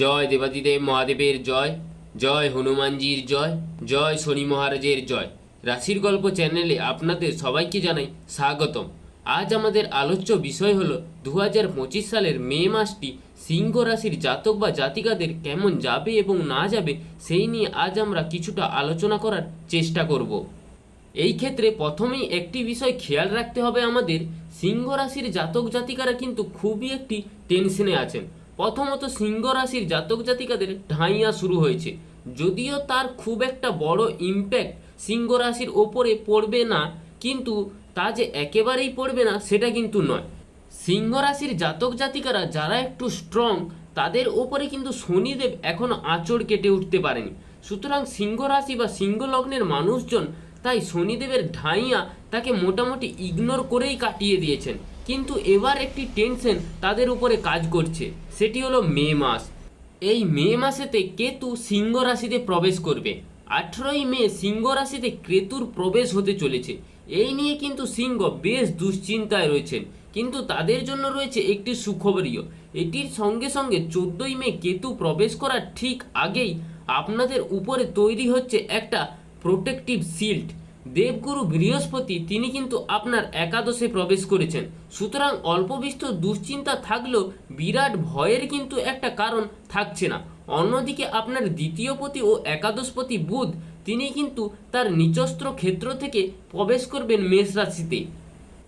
জয় দেবাদিদেব মহাদেবের জয় জয় হনুমানজির জয় জয় শনি মহারাজের জয়। রাশির গল্প চ্যানেলে আপনাদের সবাইকে জানাই স্বাগতম। আজ আমাদের আলোচ্য বিষয় হলো দু সালের মে মাসটি সিংহ রাশির জাতক বা জাতিকাদের কেমন যাবে এবং না যাবে সেই নিয়ে আজ আমরা কিছুটা আলোচনা করার চেষ্টা করব। এই ক্ষেত্রে প্রথমেই একটি বিষয় খেয়াল রাখতে হবে আমাদের। সিংহ রাশির জাতক জাতিকারা কিন্তু খুবই একটি টেনশনে আছেন। প্রথমত সিংহ রাশির জাতক জাতিকাদের ঢাইয়া শুরু হয়েছে। যদিও তার খুব একটা বড় ইম্প্যাক্ট সিংহ রাশির ওপরে পড়বে না, কিন্তু তা যে একেবারেই পড়বে না, সেটা কিন্তু নয়। সিংহ রাশির জাতক জাতিকারা যারা একটু স্ট্রং তাদের ওপরে কিন্তু শনিদেব এখনও আঁচড় কেটে উঠতে পারেনি। সুতরাং সিংহ রাশি বা সিংহ লগ্নের মানুষজন তাই শনিদেবের ঢাইয়া তাকে মোটামুটি ইগনোর করেই কাটিয়ে দিয়েছেন। কিন্তু এবার একটি টেনশন তাদের উপরে কাজ করছে। সেটি হলো মে মাস। এই মে মাসেতে কেতু সিংহ রাশিতে প্রবেশ করবে। আঠেরোই মে সিংহ রাশিতে কেতুর প্রবেশ হতে চলেছে। এই নিয়ে কিন্তু সিংহ বেশ দুশ্চিন্তায় রয়েছেন। কিন্তু তাদের জন্য রয়েছে একটি সুখবরীয়। এটির সঙ্গে সঙ্গে চোদ্দই মে কেতু প্রবেশ করার ঠিক আগেই আপনাদের উপরে তৈরি হচ্ছে একটা প্রোটেকটিভ শিল্ড দেবগুরু বৃহস্পতি তিনি কিন্তু আপনার একাদশে প্রবেশ করেছেন। সুতরাং অল্প বিস্তর দুশ্চিন্তা থাকলেও বিরাট ভয়ের কিন্তু একটা কারণ থাকছে না। অন্যদিকে আপনার দ্বিতীয় পতি ও একাদশপতি বুধ, তিনি কিন্তু তার নিচস্ত্র ক্ষেত্র থেকে প্রবেশ করবেন মেষ রাশিতে।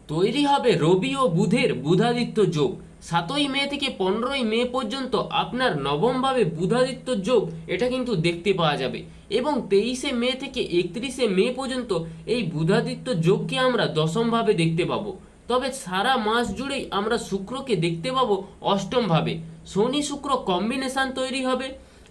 তৈরি হবে রবি ও বুধের বুধাদিত্য যোগ। সাতই মে থেকে পনেরোই মে পর্যন্ত আপনার নবমভাবে বুধাদিত্য যোগ, এটা কিন্তু দেখতে পাওয়া যাবে। এবং তেইশে মে থেকে একত্রিশে মে পর্যন্ত এই বুধাদিত্য যোগকে আমরা দশমভাবে দেখতে পাবো। তবে সারা মাস জুড়েই আমরা শুক্রকে দেখতে পাবো অষ্টমভাবে। শনি শুক্র কম্বিনেশন তৈরি হবে,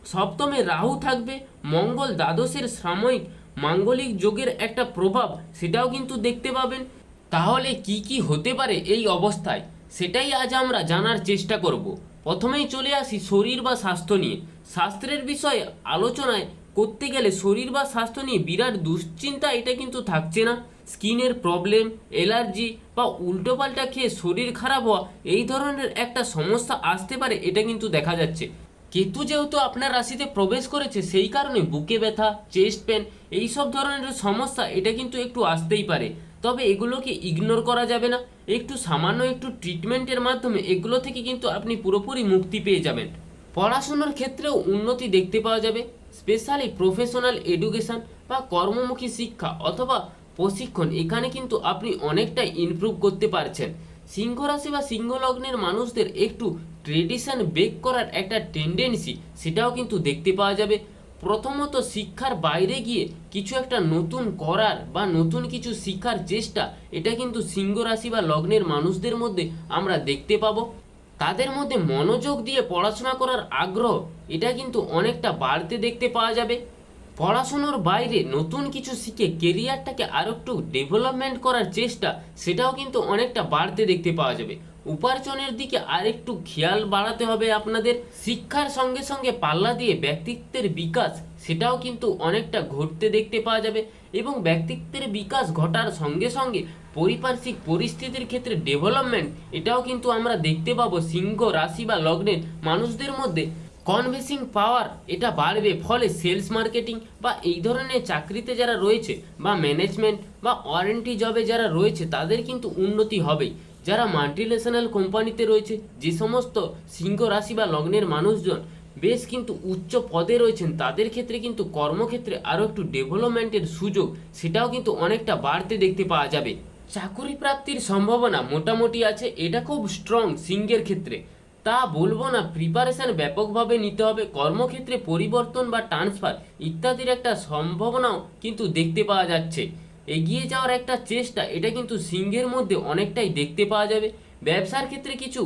সপ্তমে রাহু থাকবে, মঙ্গল দ্বাদশের সাময়িক মাঙ্গলিক যোগের একটা প্রভাব সেটাও কিন্তু দেখতে পাবেন। তাহলে কি কি হতে পারে এই অবস্থায়? সেটাই আজ আমরা জানার চেষ্টা করব। প্রথমেই চলে আসি শরীর বা স্বাস্থ্য নিয়ে। শাস্ত্রের বিষয়ে আলোচনায় করতে গেলে শরীর বা স্বাস্থ্য নিয়ে বিরাট দুশ্চিন্তা, এটা কিন্তু থাকছে না। স্কিনের প্রবলেম, অ্যালার্জি বা উল্টোপাল্টা খেয়ে শরীর খারাপ হওয়া, এই ধরনের একটা সমস্যা আসতে পারে, এটা কিন্তু দেখা যাচ্ছে। কেতু যেহেতু আপনার রাশিতে প্রবেশ করেছে, সেই কারণে বুকে ব্যথা, চেস্ট পেন এই সব ধরনের সমস্যা, এটা কিন্তু একটু আসতেই পারে। তবে এগুলোকে ইগনোর করা যাবে না। একটু সামান্য একটু ট্রিটমেন্টের মাধ্যমে এগুলো থেকে কিন্তু আপনি পুরোপুরি মুক্তি পেয়ে যাবেন। পড়াশুনোর ক্ষেত্রেও উন্নতি দেখতে পাওয়া যাবে। স্পেশালি প্রফেশনাল এডুকেশন বা কর্মমুখী শিক্ষা অথবা প্রশিক্ষণ এখানে কিন্তু আপনি অনেকটাই ইমপ্রুভ করতে পারছেন। সিংহ রাশি বা সিংহ লগ্নের মানুষদের একটু ট্রেডিশন ব্রেক করার একটা টেন্ডেন্সি সেটাও কিন্তু দেখতে পাওয়া যাবে। প্রথমত শিক্ষার বাইরে গিয়ে কিছু একটা নতুন করার বা নতুন কিছু শিক্ষার চেষ্টা, এটা কিন্তু সিংহ রাশি বা লগ্নের মানুষদের মধ্যে আমরা দেখতে পাবো। তাদের মধ্যে মনোযোগ দিয়ে পড়াশোনা করার আগ্রহ, এটা কিন্তু অনেকটা বাড়তে দেখতে পাওয়া যাবে। পড়াশুনোর বাইরে নতুন কিছু শিখে কেরিয়ারটাকে আরও একটু ডেভেলপমেন্ট করার চেষ্টা, সেটাও কিন্তু অনেকটা বাড়তে দেখতে পাওয়া যাবে। উপার্জনের দিকে আরেকটু খেয়াল বাড়াতে হবে আপনাদের। শিক্ষার সঙ্গে সঙ্গে পাল্লা দিয়ে ব্যক্তিত্বের বিকাশ, সেটাও কিন্তু অনেকটা ঘটতে দেখতে পাওয়া যাবে। এবং ব্যক্তিত্বের বিকাশ ঘটার সঙ্গে সঙ্গে পারিপার্শ্বিক পরিস্থিতির ক্ষেত্রে ডেভেলপমেন্ট এটাও কিন্তু আমরা দেখতে পাবো সিংহ রাশি বা লগ্নের মানুষদের মধ্যে। কনভেসিং পাওয়ার এটা বাড়বে ফলে সেলস মার্কেটিং বা এই ধরনের চাকরিতে যারা রয়েছে বা ম্যানেজমেন্ট বা ওয়ারেন্টি জবে যারা রয়েছে, তাদের কিন্তু উন্নতি হবেই। যারা মাল্টিনেশনাল কোম্পানিতে রয়েছে, যে সমস্ত সিংহ রাশি বা লগ্নের মানুষজন, বেশ কিন্তু উচ্চ পদে রয়েছেন, তাদের ক্ষেত্রে কিন্তু কর্মক্ষেত্রে আরও একটু ডেভেলপমেন্টের সুযোগ, সেটাও কিন্তু অনেকটা বাড়তে দেখতে পাওয়া যাবে। চাকুরি প্রাপ্তির সম্ভাবনা মোটামুটি আছে, এটা খুব স্ট্রং সিংহের ক্ষেত্রে। তা বলব না প্রিপারেশন ব্যাপকভাবে নিতে হবে, কর্মক্ষেত্রে পরিবর্তন বা ট্রান্সফার ইত্যাদির একটা সম্ভাবনাও কিন্তু দেখতে পাওয়া যাচ্ছে। এগিয়ে যাওয়ার একটা চেষ্টা, এটা কিন্তু সিংহের মধ্যে অনেকটাই দেখতে পাওয়া যাবে। ব্যবসার ক্ষেত্রে কিছু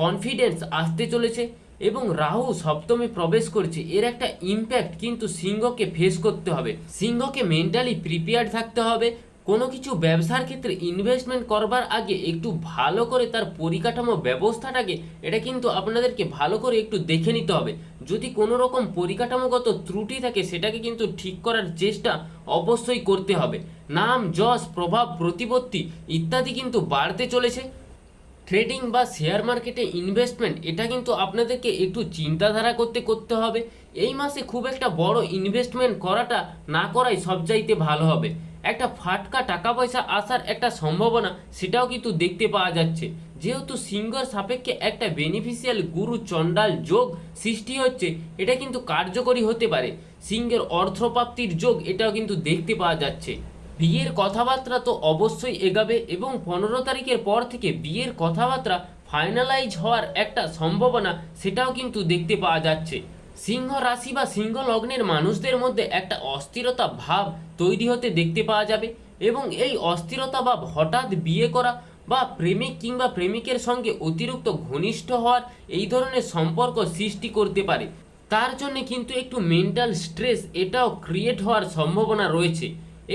কনফিডেন্স আসতে চলেছে এবং রাহু সপ্তমে প্রবেশ করছে। এর একটা ইম্প্যাক্ট কিন্তু সিংহকে ফেস করতে হবে। সিংহকে মেন্টালি প্রিপেয়ার্ড থাকতে হবে। কোনো কিছু ব্যবসার ক্ষেত্রে ইনভেস্টমেন্ট করবার আগে একটু ভালো করে তার পরিকাঠামো ব্যবস্থাটাকে, এটা কিন্তু আপনাদেরকে ভালো করে একটু দেখে নিতে হবে। যদি কোনো রকম পরিকাঠামোগত ত্রুটি থাকে, সেটাকে কিন্তু ঠিক করার চেষ্টা অবশ্যই করতে হবে। নাম, যশ, প্রভাব, প্রতিপত্তি ইত্যাদি কিন্তু বাড়তে চলেছে। ট্রেডিং বা শেয়ার মার্কেটে ইনভেস্টমেন্ট এটা কিন্তু আপনাদেরকে একটু চিন্তাধারা করতে করতে হবে। এই মাসে খুব একটা বড় ইনভেস্টমেন্ট করাটা না করাই সবচাইতে ভালো হবে। একটা ফাটকা টাকা পয়সা আসার একটা সম্ভাবনা সেটাও কিন্তু দেখতে পাওয়া যাচ্ছে। যেহেতু সিঙ্গর সাপেক্ষে একটা বেনিফিশিয়াল গুরু চণ্ডাল যোগ সৃষ্টি হচ্ছে, এটা কিন্তু কার্যকরী হতে পারে। সিংহের অর্থপ্রাপ্তির যোগ এটাও কিন্তু দেখতে পাওয়া যাচ্ছে। বিয়ের কথাবার্তা তো অবশ্যই এগাবে এবং পনেরো তারিখের পর থেকে বিয়ের কথাবার্তা ফাইনালাইজ হওয়ার একটা সম্ভাবনা সেটাও কিন্তু দেখতে পাওয়া যাচ্ছে। সিংহ রাশি বা সিংহ লগ্নের মানুষদের মধ্যে একটা অস্থিরতা ভাব তৈরি হতে দেখতে পাওয়া যাবে এবং এই অস্থিরতা ভাব হঠাৎ বিয়ে করা বা প্রেমিক কিংবা প্রেমিকের সঙ্গে অতিরিক্ত ঘনিষ্ঠ হওয়ার এই ধরনের সম্পর্ক সৃষ্টি করতে পারে। তার জন্য কিন্তু একটু মেন্টাল স্ট্রেস এটাও ক্রিয়েট হওয়ার সম্ভাবনা রয়েছে।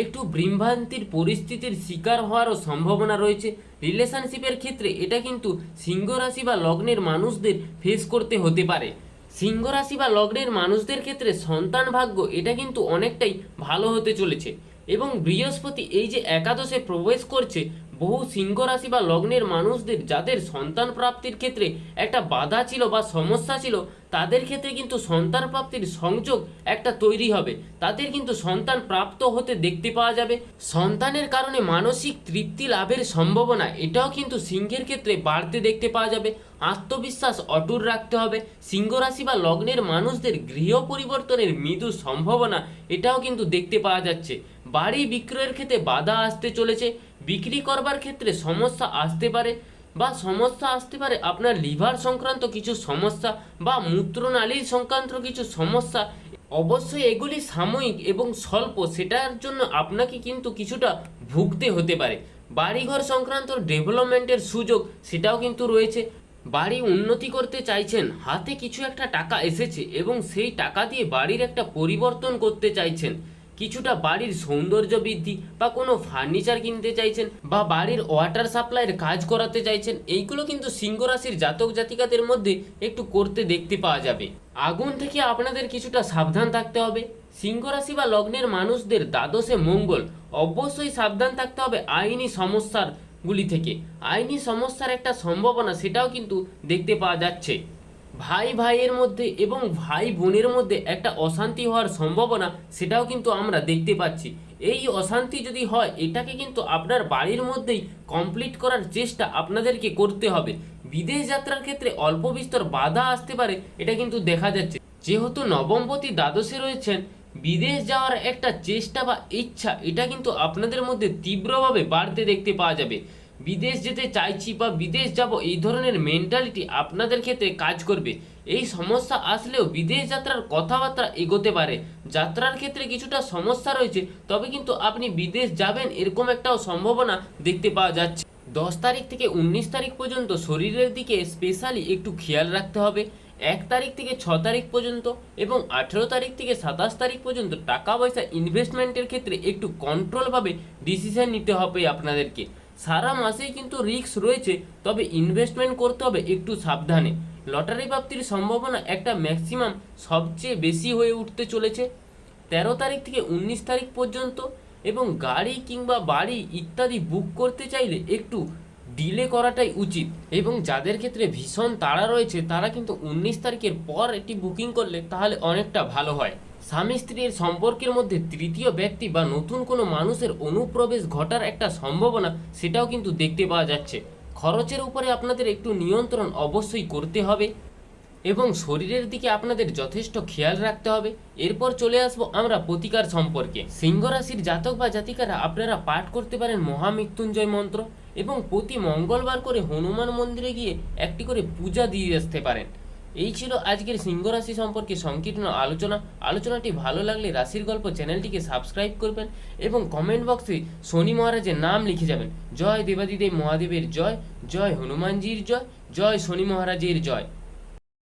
একটু বিভ্রান্তির পরিস্থিতির শিকার হওয়ারও সম্ভাবনা রয়েছে। রিলেশনশিপের ক্ষেত্রে এটা কিন্তু সিংহ রাশি বা লগ্নের মানুষদের ফেস করতে হতে পারে। সিংহ রাশি বা লগ্নের মানুষদের ক্ষেত্রে সন্তান ভাগ্য এটা কিন্তু অনেকটাই ভালো হতে চলেছে। এবং বৃহস্পতি এই যে একাদশে প্রবেশ করছে বহু সিংহ রাশি বা লগ্নের মানুষদের, যাদের সন্তান প্রাপ্তির ক্ষেত্রে একটা বাধা ছিল বা সমস্যা ছিল, তাদের ক্ষেত্রে কিন্তু সন্তান প্রাপ্তির সংযোগ একটা তৈরি হবে। তাদের কিন্তু সন্তান প্রাপ্ত হতে দেখতে পাওয়া যাবে। সন্তানের কারণে মানসিক তৃপ্তি লাভের সম্ভাবনা, এটাও কিন্তু সিংহের ক্ষেত্রে বাড়তে দেখতে পাওয়া যাবে। আত্মবিশ্বাস অটুট রাখতে হবে। সিংহ রাশি বা লগ্নের মানুষদের গৃহ পরিবর্তনের মৃদু সম্ভাবনা, এটাও কিন্তু দেখতে পাওয়া যাচ্ছে। বাড়ি বিক্রয়ের ক্ষেত্রে বাধা আসতে চলেছে, বিক্রি করবার ক্ষেত্রে সমস্যা আসতে পারে বা সমস্যা আসতে পারে আপনার লিভার সংক্রান্ত কিছু সমস্যা বা মূত্রনালীর সংক্রান্ত কিছু সমস্যা। অবশ্যই এগুলি সাময়িক এবং স্বল্প, সেটার জন্য আপনাকে কিন্তু কিছুটা ভুগতে হতে পারে। বাড়িঘর সংক্রান্ত ডেভেলপমেন্টের সুযোগ, সেটাও কিন্তু রয়েছে। বাড়ি উন্নতি করতে চাইছেন, হাতে কিছু একটা টাকা এসেছে এবং সেই টাকা দিয়ে বাড়ির একটা পরিবর্তন করতে চাইছেন। কিছুটা বাড়ির সৌন্দর্য বৃদ্ধি বা কোনো ফার্নিচার কিনতে চাইছেন বা বাড়ির ওয়াটার সাপ্লাইয়ের কাজ করাতে চাইছেন, এইগুলো কিন্তু সিংহ রাশির জাতক জাতিকাদের মধ্যে একটু করতে দেখতে পাওয়া যাবে। আগুন থেকে আপনাদের কিছুটা সাবধান থাকতে হবে। সিংহ রাশি বা লগ্নের মানুষদের দ্বাদশে মঙ্গল, অবশ্যই সাবধান থাকতে হবে আইনি সমস্যার গুলি থেকে। আইনি সমস্যার একটা সম্ভাবনা সেটাও কিন্তু দেখতে পাওয়া যাচ্ছে। ভাই ভাইয়ের মধ্যে এবং ভাই বোনের মধ্যে একটা অশান্তি হওয়ার সম্ভাবনা সেটাও কিন্তু আমরা দেখতে পাচ্ছি। এই অশান্তি যদি হয়, এটাকে কিন্তু আপনার বাড়ির মধ্যেই কমপ্লিট করার চেষ্টা আপনাদেরকে করতে হবে। বিদেশ যাত্রার ক্ষেত্রে অল্প বিস্তর বাধা আসতে পারে, এটা কিন্তু দেখা যাচ্ছে। যেহেতু নবমপতি দ্বাদশে রয়েছেন, বিদেশ যাওয়ার একটা চেষ্টা বা ইচ্ছা, এটা কিন্তু আপনাদের মধ্যে তীব্রভাবে বাড়তে দেখতে পাওয়া যাবে। বিদেশ যেতে চাইছি বা বিদেশ যাব, এই ধরনের মেন্টালিটি আপনাদের ক্ষেত্রে কাজ করবে। এই সমস্যা আসলেও বিদেশ যাত্রার কথাবার্তা এগোতে পারে। যাত্রার ক্ষেত্রে কিছুটা সমস্যা রয়েছে, তবে কিন্তু আপনি বিদেশ যাবেন এরকম একটাও সম্ভাবনা দেখতে পাওয়া যাচ্ছে। দশ তারিখ থেকে উনিশ তারিখ পর্যন্ত শরীরের দিকে স্পেশালি একটু খেয়াল রাখতে হবে। এক তারিখ থেকে ছ তারিখ পর্যন্ত এবং আঠেরো তারিখ থেকে সাতাশ তারিখ পর্যন্ত টাকা পয়সা ইনভেস্টমেন্টের ক্ষেত্রে একটু কন্ট্রোলভাবে ডিসিশন নিতে হবে আপনাদেরকে। সারা মাসেই কিন্তু রিস্ক রয়েছে, তবে ইনভেস্টমেন্ট করতে হবে একটু সাবধানে। লটারি প্রাপ্তির সম্ভাবনা একটা ম্যাক্সিমাম সবচেয়ে বেশি হয়ে উঠতে চলেছে। তেরো তারিখ থেকে উনিশ তারিখ পর্যন্ত এবং গাড়ি কিংবা বাড়ি ইত্যাদি বুক করতে চাইলে একটু ডিলে করাটাই উচিত। এবং যাদের ক্ষেত্রে ভীষণ তাড়া রয়েছে, তারা কিন্তু উনিশ তারিখের পর এটি বুকিং করলে তাহলে অনেকটা ভালো হয়। স্বামী স্ত্রীর সম্পর্কের মধ্যে তৃতীয় ব্যক্তি বা নতুন কোনো মানুষের অনুপ্রবেশ ঘটার একটা সম্ভাবনা সেটাও কিন্তু দেখতে পাওয়া যাচ্ছে। খরচের উপরে আপনাদের একটু নিয়ন্ত্রণ অবশ্যই করতে হবে এবং শরীরের দিকে আপনাদের যথেষ্ট খেয়াল রাখতে হবে। এরপর চলে আসব আমরা প্রতিকার সম্পর্কে। সিংহ রাশির জাতক বা জাতিকারা আপনারা পাঠ করতে পারেন মহামৃত্যুঞ্জয় মন্ত্র এবং প্রতি মঙ্গলবার করে হনুমান মন্দিরে গিয়ে একটি করে পূজা দিয়ে আসতে পারেন। এই ছিল আজকের সিংহ রাশি সম্পর্কে সংকীর্ণ আলোচনা। আলোচনাটি ভালো লাগলে রাশির গল্প চ্যানেলটিকে সাবস্ক্রাইব করবেন এবং কমেন্ট বক্সে শনি মহারাজের নাম লিখে যাবেন। জয় দেবাদিদেব মহাদেবের জয় জয় হনুমানজির জয় জয় শনি মহারাজের জয়।